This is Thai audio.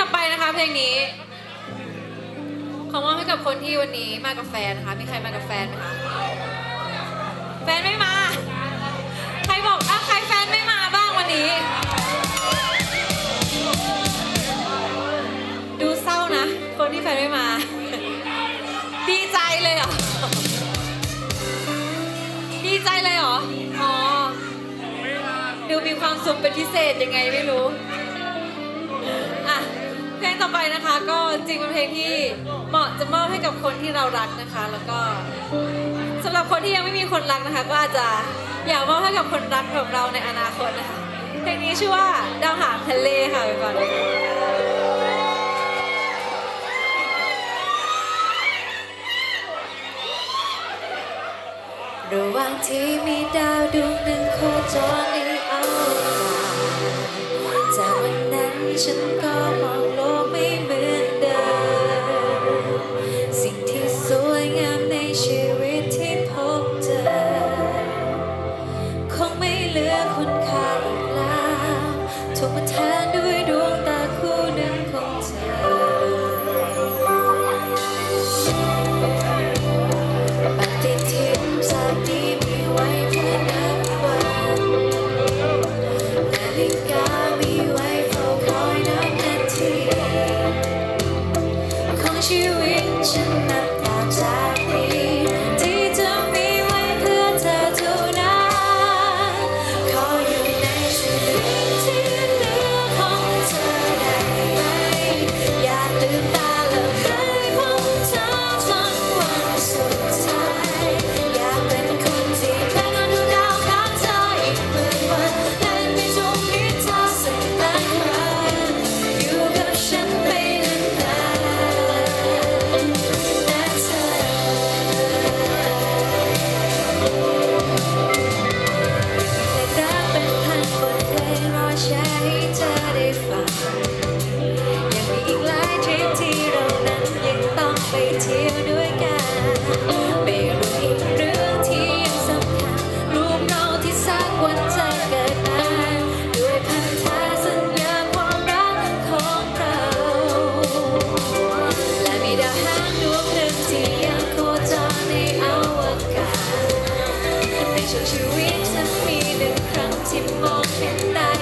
ต่อไปนะคะเพลงนี้ขอมอบให้กับคนที่วันนี้มากับแฟนนะคะ มีใครมากับแฟนไหมคะ แฟนไม่มา ใครบอกอ้าวใครแฟนไม่มาบ้างวันนี้ ดูเศร้านะ คนที่แฟนไม่มา ดีใจเลยเหรอ ดีใจเลยเหรอ อ๋อ ดูมีความสุขเป็นพิเศษยังไงไม่รู้ ต่อไปนะคะ ก็จริงเป็นเพลงที่เหมาะจะมอบให้กับคนที่เรารักนะคะ แล้วก็สำหรับคนที่ยังไม่มีคนรักนะคะ ก็อาจจะอยากมอบให้กับคนรักของเราในอนาคตนะคะ เพลงนี้ชื่อว่าดาวหางทะเลค่ะไปก่อนเลยระหว่างที่มีดาวดวงหนึ่งโคจรในอวกาศจากวันนั้นฉันก็มอง ช่วงชีวิตฉันมีหนึ่งครั้งที่มองเห็นได้